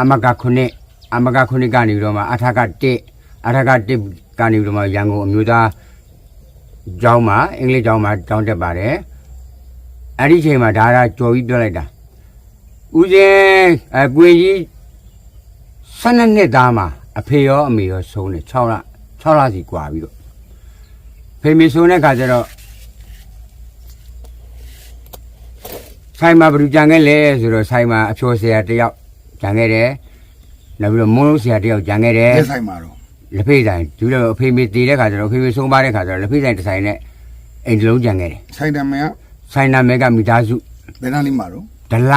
အမကခုနှစ်အမကခုနှစ်ကနေပြီးတော့မှအထက1အထက1ကနေပြီးတော့မှရန်ကုန်အမျိုးသားကျောင်းမှာအင်္ဂလိပ်ကျောင်းမှာကျောင်းတက်ပါတယ်အဲ့ဒီအချိန်မှာဒါကကြော်ပြီးပြောလိုက်တာဦးစင်းအကွင်ကြီး12နှစ်သားမှာအဖေရောအမေရောဆုံးတယ်6လ6လစီกว่าပြီးတော့ဖေမေဆုံးတဲ့ခါကျတော့ဆိုင်မှာဘယ်သူကြံခဲ့လဲဆိုတော့ဆိုင်မှာအဖြိုဆရာတစ်ယောက် ကြံခဲ့တယ်နောက်ပြီးတော့မုန်းလုံးဆရာတစ်ယောက်ကြံခဲ့တယ်ရဲဆိုင်မှာတော့လက်ဖေးဆိုင်ဒီလိုအဖေမေတည်တဲ့ခါကျတော့အဖေမေဆုံးပါတဲ့ခါကျတော့လက်ဖေးဆိုင်တစ်ဆိုင်နဲ့အိမ်တစ်လုံးကြံခဲ့တယ်ဆိုင်တမန်ကဆိုင်နာမဲကမိသားစုဘယ်နှလေးမှာတော့ဒလ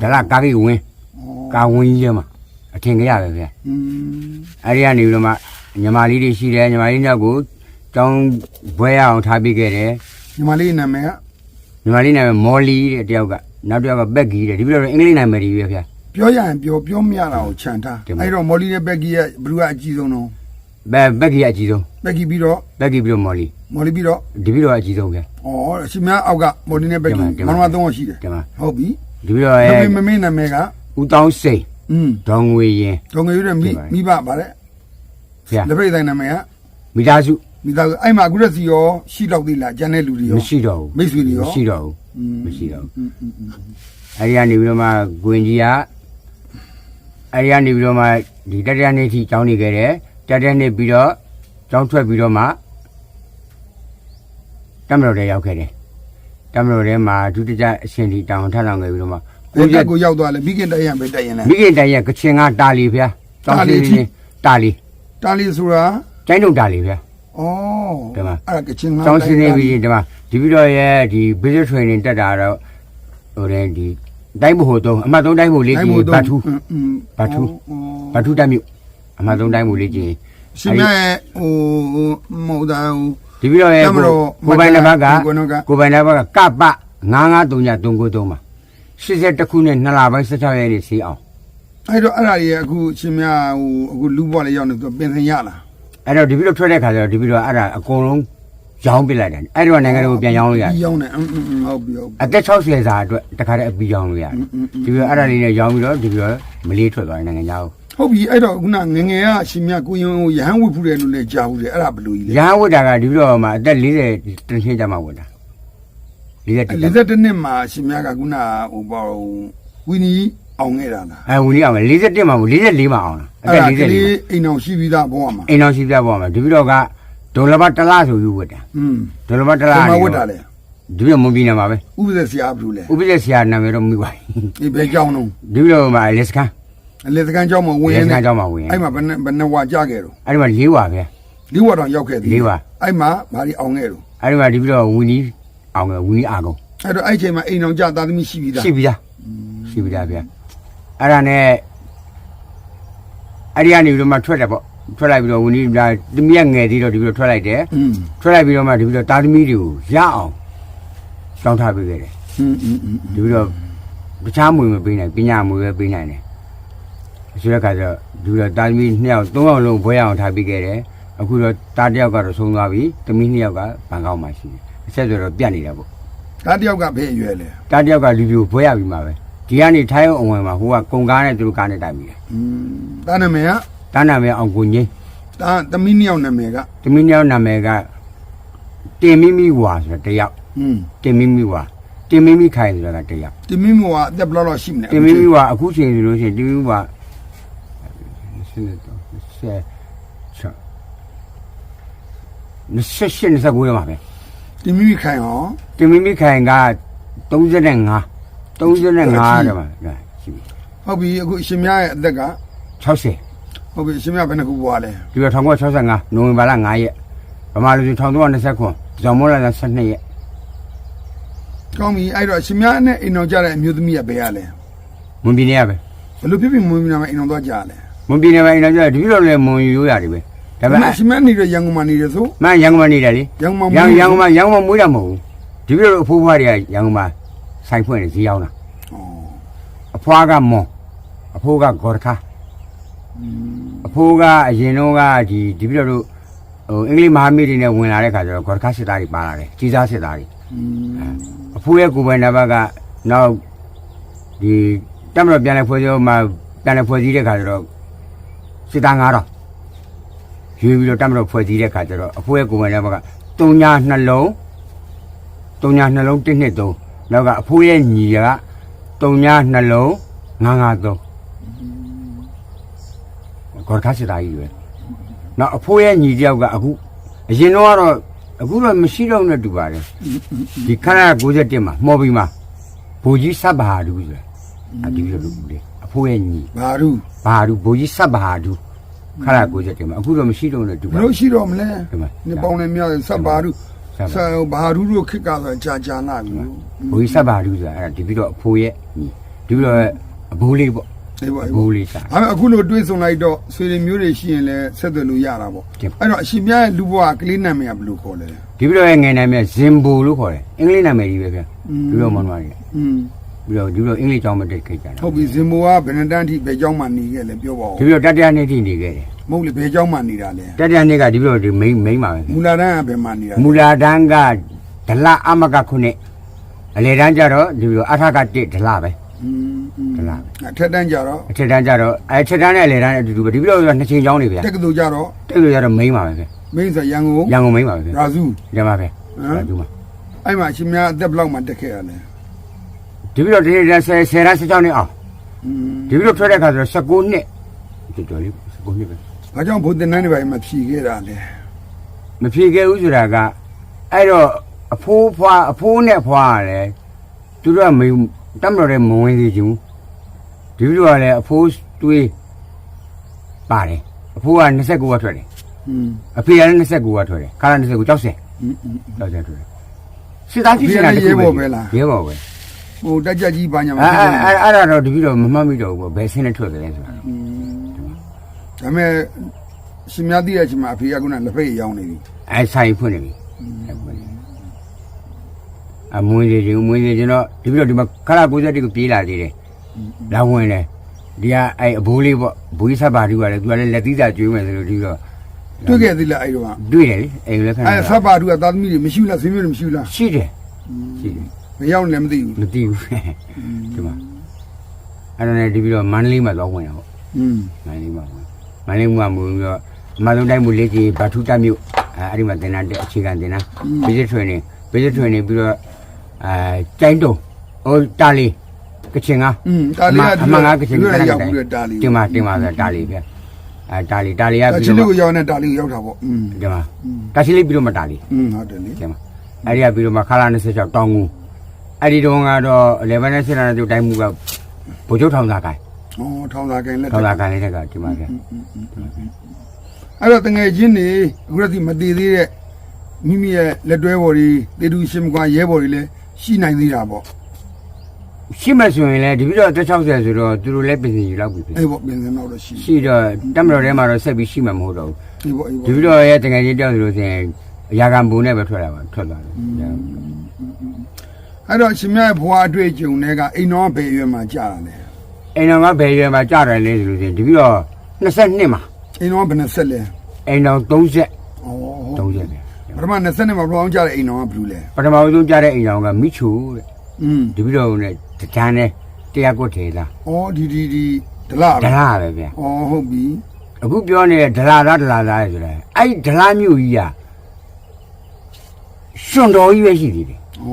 ဒလကားကြီးဝင်းကာဝင်းကြီးထဲမှာအထင်ကြရပဲဗျာอืมအဲ့ဒီကနေပြီးတော့မှညီမလေးတွေရှိတယ်ညီမလေးနောက်ကိုကျောင်းဘွဲရအောင်ထားပေးခဲ့တယ်ညီမလေးနာမည်ကညီမလေးနာမည်မော်လီတဲ့တယောက်ကနောက်တစ်ယောက်ကဘက်ကီတဲ့ဒီလိုတော့အင်္ဂလိပ်နာမည်တွေပဲဗျာ ပြောရရင်ပြောပြောမရတာကိုခြံထားအဲ့တော့မော်လီနဲ့ဘက်ကီရဲ့ဘလူးကအကြီးဆုံးတော့ဘက်ဘက်ကီကအကြီးဆုံးဘက်ကီပြီးတော့ဘက်ကီပြီးတော့မော်လီမော်လီပြီးတော့ဒီပြီးတော့အကြီးဆုံးပဲဩအရှင်မအောက်ကမော်လီနဲ့ဘက်ကီမမသုံးအောင်ရှိတယ်ဟုတ်ပြီဒီပြီးတော့အဲမမင်းနာမည်ကဦးတောင်းစိန်อืมဒေါငွေရင်ဒေါငွေရဲ့မိမိဘပါလေဆရာလက်ပြိဆိုင်နာမည်ကမိသားစုမိသားစုအဲ့မှာအခုရက်စီရောရှိတော့သေးလားကျန်တဲ့လူတွေရောမရှိတော့ဘူးမိတ်ဆွေတွေရောမရှိတော့ဘူးမရှိတော့ဘူးအဲ့ဒီကနေပြီးတော့မှဂွင်ကြီးက အဲဒီကနေပြီးတော့မှဒီတတိယနေ့ထိကျောင်းနေခဲ့တယ်တတိယနေ့ပြီးတော့ကျောင်းထွက်ပြီးတော့မှတမတော်ထဲရောက်ခဲ့တယ်တမတော်ထဲမှာဒုတိယအရှင်ဒီတောင်ထထောင်ခဲ့ပြီးတော့မှဘယ်တက်ကိုရောက်သွားလဲမိခင်တိုက်ရပဲတိုက်ရင်လဲမိခင်တိုင်ရဲ့ကချင်ကတာလီဗျာတာလီထိတာလီတာလီဆိုတာကျိုင်းတို့တာလီဗျာဩဒီမှာအဲ့ဒါကချင်ငါကျောင်းစင်းနေပြီးဒီမှာဒီပြီးတော့ရဲ့ဒီ business training တက်တာတော့ဟိုတဲ့ဒီ တိုင်းဘို့သုံးအမှတ်သုံးတိုင်းဘို့လေးကြီးဘတ်ထူอืมဘတ်ထူဗထုတက်မြို့အမှတ်သုံးတိုင်းမူလေးကြီးရှင်မရဲ့ဟိုဟိုမဟုတ်တာဟိုဒီပြီးတော့ရဲ့တမတော်ကိုပိုင်တစ်ဘက်ကကိုနောက်ကကိုပိုင်တစ်ဘက်ကကပ993993မှာ80ခုနဲ့2လပိုင်း16ရက်နေ့စီအောင်အဲ့တော့အဲ့ဒါကြီးအခုရှင်မဟိုအခုလူဘွားလေးရောက်နေသူပင်စင်ရလားအဲ့တော့ဒီပြီးတော့ထွက်တဲ့ခါကျတော့ဒီပြီးတော့အဲ့ဒါအကုန်လုံး ရောင်းပစ်လိုက်တယ်အဲ့တော့နိုင်ငံတော်ကိုပြန်ရောင်းလို့ရတယ်ပြီးရောက်နေအင်းအင်းအင်းဟုတ်ပြီဟုတ်ပြီအသက်60စာအတွက်တခါတည်းအပြီးရောင်းလို့ရတယ်ဒီပြီးတော့အဲ့ဒါလေးနဲ့ရောင်းပြီးတော့ဒီပြီးတော့မလေးထွက်သွားတယ်နိုင်ငံခြားကိုဟုတ်ပြီအဲ့တော့ခုနငယ်ငယ်ကရှင်မကိုယုံရဟန်းဝိဖူးတယ်လို့လည်းကြားဘူးတယ်အဲ့ဒါဘယ်လိုကြီးလဲရဟန်းဝတ်တာကဒီပြီးတော့မှအသက်40တန်းချင်းကြမှာဝတ်တာ40တန်း41နှစ်မှာရှင်မကခုနဟိုပေါ့ဝီနီအောင်ခဲ့တာလားအဲဝင်ကြီးအောင်41မှာမဟုတ်44မှာအောင်လားအအဲ့သက်ဒါက44လေးအိမ်အောင်ရှိပြီးသားဘဝမှာအိမ်တော်ရှိပြပေါ်မှာဒီပြီးတော့က ဒေါ်လာဘတလားဆိုယူဝတ်တာอืมဒေါ်လာဘတဒီလားမှာဝတ်တာလေဒီပြီးတော့မွန်ပြည်နယ်မှာပဲဥပဒေဆရာဘယ်လိုလဲဥပဒေဆရာနာမည်တော့မိပါဘူးဒီဘယ်ကြောင်းလုံးဒီပြီးတော့မှလက်စကန်လက်စကန်ကြောင်းမှာဝင်လက်စနေကန်ကျောင်းမှာဝင်အဲ့မှာဘယ်နဲ့ဘယ်နဲ့ဝါကြခဲ့တော့အဲ့ဒီမှာလေးဝါပဲလေးဝါတော့ရောက်ခဲ့သေးလေးဝါအဲ့မှာဘာဒီအောင်ခဲ့တော့အဲ့ဒီမှာဒီပြီးတော့ဝီနီအောင်ကဝီနီအာကုန်အဲ့တော့အဲ့ချိန်မှာအိမ်အောင်ကြသားသမီးရှိပြီးသားရှိပြီလားရှိပြီလားဗျာအဲ့ဒါနဲ့အဲ့ဒီကနေပြီးတော့မှထွက်တယ်ပေါ့ ထွက်လိုက်ပြီးတော့ဝီနီဒါသမီးကငယ်သေးတော့ဒီပြီးတော့ထွက်လိုက်တယ် อืม ထွက်လိုက်ပြီးတော့မှဒီပြီးတော့တာသမီးတွေကိုရအောင်တောင်းထားပေးခဲ့တယ် อืมอืมอืม ဒီပြီးတော့တခြားမွေမပေးနိုင်ပညာမွေပဲပေးနိုင်တယ်ဆိုတဲ့အခါကျတော့ဒီပြီးတော့တာသမီးနှစ်ယောက်သုံးယောက်လုံးဘွဲရအောင်ထားပေးခဲ့တယ်အခုတော့တာတစ်ယောက်ကတော့ဆုံးသွားပြီသမီးနှစ်ယောက်ကဘန်ကောက်မှာရှိတယ်အဆက်ဆိုတော့ပြတ်နေတာပေါ့ ဒါတယောက်ကဘယ်အရွယ်လဲ တာတစ်ယောက်ကလူပြိုဘွဲရပြီမှာပဲဒီကနေထိုင်းအောင်ဝင်မှာဟိုကကုံကားနဲ့သူတို့ကားနဲ့တိုင်ပြီတယ် อืมဒါနာမည်က တန်းနာမဲအောင်ကိုငိမ့်ဒါသမီးနှစ်ယောက်နာမည်ကသမီးနှစ်ယောက်နာမည်ကတင်မိမိဝါဆိုတဲ့တစ်ယောက်อืมတင်မိမိဝါတင်မိမိခိုင်ဆိုတာကတစ်ယောက်ဒီမိမကအသက်ဘယ်လောက်လောက်ရှိမလဲတင်မိမိဝါအခုချိန်ဆိုလို့ရှိရင်တင်မိမိဝါစနေတော့ဆက်ချာနစ်ဆက်ရှင်စကူရမှာပဲဒီမိမိခိုင်ဟောတင်မိမိခိုင်က35 35တဲ့မှာဒါရှိပြီဟုတ်ပြီအခုအရှင်မြရဲ့အသက်က60 ဟုတ်ပြီအရှင်မြဘယ်နှခုဘွားလဲဒီတော့1965နိုဝင်ဘာလ9ရက်ဗမာလူကြီး1320ခွန်ဇော်မောလာ12ရက်ကောင်းပြီအဲ့တော့အရှင်မြနဲ့အိမ်အောင်ကြတဲ့အမျိုးသမီးကဘယ်ရလဲမွန်ပြည်နယ်ကပဲဘယ်လိုဖြစ်ဖြစ်မွေးမြနာမအိမ်အောင်သွားကြလဲမွန်ပြည်နယ်မှာအင်တော့ဒီလိုလေမွန်ရိုးရတယ်ပဲဒါပေဒါပေမဲ့မဲ့အရှင်မြနေရရန်ကုန်မှာနေရဆိုမန်ရန်ကုန်မှာနေတယ်လေရန်ကုန်မှာရန်ရန်ကုန်မှာရန်ကုန်မှာမွေးတာမဟုတ်ဘူးဒီလိုအဖိုးဖွားတွေကရန်ကုန်မှာဆိုင်ဖွင့်နေဈေးရောက်တာဩအဖွားကမွန်အဖိုးကဂေါ်တခါ အဖိုးကအရင်တော့ကဒီဒီပြတော့ဟိုအင်္ဂလိပ်မဟာမိတ်တွေနဲ့ဝင်လာတဲ့ခါကျတော့ဂေါ်တခါစစ်သားတွေပါလာတယ်ကြီးစားစစ်သားတွေအဖိုးရဲ့ကိုယ်ပိုင်နံပါတ်ကနောက်ဒီတက်မတော်ပြန်လဲဖွဲ့စည်းမှာပြန်လဲဖွဲ့စည်းတဲ့ခါကျတော့စစ်သား9000ရွေးပြီးတော့တတ်မလို့ဖွဲ့စည်းတဲ့ခါကျတော့အဖိုးရဲ့ကိုယ်ပိုင်တဲ့ဘက်က3ညာနှလုံး3ညာနှလုံး1နှစ်3နောက်ကအဖိုးရဲ့ညီက3ညာနှလုံး953 ကောခါစစ်သားကြီးပဲနောက်အဖိုးရဲ့ညီတယောက်ကအခုအရင်တော့ကတော့အခုတော့မရှိတော့နဲ့တူပါတယ်ဒီခဏ61မှာမော်ဘီမှာဘူကြီးစပ်ဘာဒူဆိုတာအဒီလိုလူလေအဖိုးရဲ့ညီဘာလူဘာဒူဘူကြီးစပ်ဘာဒူခဏ61မှာအခုတော့မရှိတော့နဲ့တူဘပါလို့ရှိတော့မလဲဒီမှာနေပေါင်းနေမြောက်ဆက်ဘာလူစပ်ဆဘာာဘာလူတို့ခစ်ကဆိုကြာကြာနာပြီဘူကြီးစပ်ဘာဒူဆိုတာအဲ့ဒါဒီပြီးတော့အဖိုးရဲ့ညီဒီပြီးတော့အဘိုးလေးပေါ့ ဒီပါ အဘိုးလေးစား အဲ့အခုလိုတွေးဆုံလိုက်တော့ဆွေတွေမျိုးတွေရှိရင်လည်းဆက်သွယ်လို့ရတာပေါ့ တင် အဲ့တော့အရှင်မြတ်ရဲ့လူဘဝကလေးနာမည်ကဘယ်လိုခေါ်လဲ ဒီပြီးတော့ရဲ့ငယ်နာမည်ဇင်ဘူလို့ခေါ်တယ်အင်္ဂလိပ်နာမည်ကြီးပဲဗျ อืม ဒီတော့မနွားကြီး อืม ပြီးတော့ဒီပြီးတော့အင်္ဂလိပ်ကျောင်းမတက်ခဲ့ကြတာ ဟုတ်ပြီဇင်မိုကဘယ်နှတန်းထိဘယ်ကျောင်းမှနေခဲ့လဲပြောပါဦး ဒီပြီးတော့တတရားနေ့ထိနေခဲ့တယ် မဟုတ်လေဘယ်ကျောင်းမှနေတာလဲ တတရားနေ့ကဒီပြီးတော့ဒီမိန်းမိန်းပါပဲ မူလာတန်းကဘယ်မှနေတာလဲ မူလာတန်းကဒလအမကခုနှစ်အလေတန်းကျတော့ဒီလိုအထက1ဒလပဲ อืมอืม ဒလ အထက်တန်းကြတော့ အထက်တန်းကျတော့အဲအထက်တန်းနဲ့အလေတန်းအတူတူပဲဒီပြီးတော့နှစ်ချိန်ကျောင်းနေဗျာ တက္ကသိုလ်ကြတော့ တိတ်လို့ရတော့မိန်းပါပဲဗျ မင်းဆိုရန်ကုန် ရန်ကုန်မိန်းပါပဲဗျ ရာစု ဒီမှာပဲ ဟမ် ဒီမှာ အဲ့မှာအရှင်မြတ်အသက်ဘယ်လောက်မှတက်ခဲ့ရလဲ ဒီပြီးတော့ဒီ10 10တန်း16နှစ်အောင် อืม ဒီပြီးတော့ထွက်တဲ့ခါဆိုတော့19နှစ်တော်တော်လေး19နှစ်ပဲ ဘာကြောင့်ဘုဒ္ဓနန်းတွေပါမဖြီခဲ့တာလဲ မဖြေခဲ့ဘူးဆိုတာကအဲ့တော့အဖိုးဖွားအဖိုးနဲ့ဖွားရတယ်သူတို့ကမ တတ်မတော်တဲ့မဝင်သေးခြင်းဒီလိုကလည်းအဖိုးတွေးပါတယ်အဖိုးက29ကထွက်တယ်အဖေကလည်း29ကထွက်တယ်ခါက29ကြောက်စင်ကြောက်စင်ထွက်တယ်စစ်သားကြည့်နေတာတခုပဲရဲဘော်ပဲဟိုတက်ကြကြီးဘာညာမဖြစ်ဘူးအဲ့အဲ့ဒါတော့တပည့်တော်မမှတ်မိတော့ဘူးဘယ်ဆင်းနဲ့ထွက်ကြလဲဆိုတာဒါမဲ့ရှင်များသိတဲ့အချိန်မှာအဖေကကလက်ဖက်ရောင်းနေပြီအဲဆိုင်ဖွင့်နေပြီ အမွေးကြီးမွေးကြီးကျွန်တော်တပည့်တော်ဒီမှာခလာ60တိကိုပြေးလာသေးတယ်လာဝင်တယ်ဒီကအဲ့အဘိုးလေးပေါ့ဘူကြီးဆက်ပါတူကလည်းသူကလည်းလက်သီးစာကျွေးမယ်ဆိုလို့ဒီတော့တွေ့ခဲ့သေးလားအဲ့တော့တွေ့တယ်လေအိမ်လည်းခဏအဲ့ဆပ်ပါတူကသားသမီးတွေမရှိဘူးလားဆွေမျိုးတွေမရှိဘူးလားရှိတယ်ရှိတယ်မရောက်လည်းမသိဘူးမသိဘူးဒီမှာအဲ့ဒါနဲ့ဒီပြီးတော့မန္တလေးမှာသွားဝင်တာပေါ့อืมမန္တလေးမှာဝင်မန္တလေးမှာမဝင်ပြီးတော့မန္တလေးတိုင်းမူလေးကြီးဗထုတက်မြို့အဲအဲ့ဒီမှာတင်တာတဲ့အခြေခံတင်တာဘီဇက်ထွင်နေဘီဇက်ထွင်နေပြီးတော့ အဲကျိုင်းတုံဟိုတာလီကချင်က อืมတာလီက အမှန်ကကချင် က က ရောက်ဘူးလေတာလီ တင်မှာတင်မှာဆိုတာလီပဲအဲတာလီတာလီက တာ ပြီး ချီ တော့ လေးကိုရောက်နေတာလီကိုရောက်တာပေါ့อืม ဒီမှာတာရှိလေးပြီးတော့မတာလီ อืมဟုတ်တယ်လေ ဒီမှာအဲ့ဒီကပြီးတော့မှခလာ26တောင်းကူအဲ့ဒီတုန်းကတော့11နဲ့7နဲ့တူတိုင်းမှုကဗိုလ်ချုပ်ထောင်သာကိုင် ဩထောင်သာကင်လက် ထောင်သာကိုင်လေးတက်ကဒီမှာပဲ အဲ့တော့တငယ်ချင်းတွေအခုတည်းမတည်သေးတဲ့မိမိရဲ့လက်တွဲဘော်တွေတေတူရှင်မကွာရဲဘော်တွေလည်း ရှိနိုင်သေးတာပေါ့ရှိမှဆိုရင်လည်းဒီပြီးတော့160ဆိုတော့သူတို့လည်းပြင်စီယူလောက်ပြီအဲ့ပေါ့ပြင်စင်တော့တော့ရှိရှိတော့တက်မတော်ထဲမှာတော့ဆက်ပြီးရှိမှမဟုတ်တော့ဒီပေါ့ဒီဘူးဒီပေါ့ပြီးတော့ရဲ့တကယ်ချင်းတောက်ဆိုလို့ဆိုရင်အရာကံဘူနဲ့ပဲထွက်လာပါထွက်သွားတယ်အဲ့တော့ရှင်မြတ်ဘွားအတွေ့အကြုံတွေကအိမ်တော်ဘယ်ရွယ်မှာကြာတာလဲအိမ်တော်ကဘယ်ရွယ်မှာကြာတယ်လဲဆိုလို့ဆိုရင်ဒီပြီးတော့22မှာအိမ်တော်ဘယ်နှဆက်လဲအိမ်တော်30ဩဟုတ်30ပဲပ ထမ20နှစ်မှာဘယ်အောင်ကြာတဲ့အိမ်တော်ကဘယ်လိုလဲပထမဆုံးကြာတဲ့အိမ်တော်ကမိချူတဲ့อืมဒီပြီးတော့နဲ့တကြမ်းနဲ့တရားကွက်ထေလားဩဒီဒီဒီဒလားဒပဲလားပဲဗျာဩဟုတ်ပြီအခုပြောနေတဲ့ဒလားသားဒလားသားဆိုတာအဲ့ဒီဒလားမျိုးကြီးကရှင်တော်ကြီးပဲရှိသေးတယ်ဩ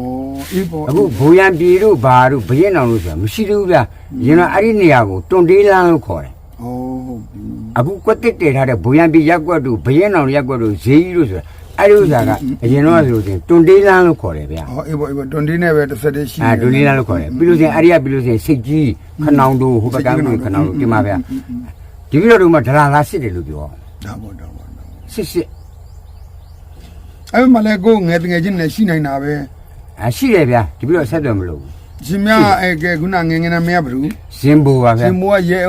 အေးပေါ့အခုဘိုးရန်ပြည်တို့ဘာတို့ဘရင်အောင်လို့ဆိုတာမရှိသေးဘူးဗျာရင်တော့အဲ့ဒီနေရာကိုတွန်တေးလန်းလို့ခေါ်တယ်ဩဟုတ်ပြီအခုကွက်တစ်တည်ထားတဲ့ဘိုးရန်ပြည်ရက်ကွက်တို့ဘရင်အောင်ရက်ကွက်တို့ဈေးကြီးတို့ဆိုတာ အဲ့ဒီဥစ္စာကအရင်တော့ဆိုလို့ရှိရင်တွန်တေးလန်းလို့ခေါ်တယ်ဗျာဩအေးပေါ့အေးပေါ့တွန်တေးနဲ့ပဲတစ်ဆက်တည်းရှိအဲတွန်တေးလန်းလို့ခေါ်တယ်ပြီးလို့ရှိရင်အဲ့ဒီကပြီးလို့ရှိရင်စိတ်ကြီးခနောင်တို့ဟိုဘက်ကန်းတို့ခနောင်တို့ဒီမှာဗျာဒီပြီးတော့တို့မှဒလားသားစစ်တယ်လို့ပြောဒါပေါ့ဒါပေါ့စစ်စစ်အဲ့မှာလည်းကိုယ်ငယ်တငယ်ချင်းနဲ့ရှိနိုင်တာပဲအရှိတယ်ဗျာဒီပြီးတော့ဆက်သွယ်မလို့ဘူးရှင်မြတ်အဲ့ကဲခုနငယ်ငယ်နဲ့မရဘူးဇင်ဘူပါဗျာရှင်မိုးကရဲ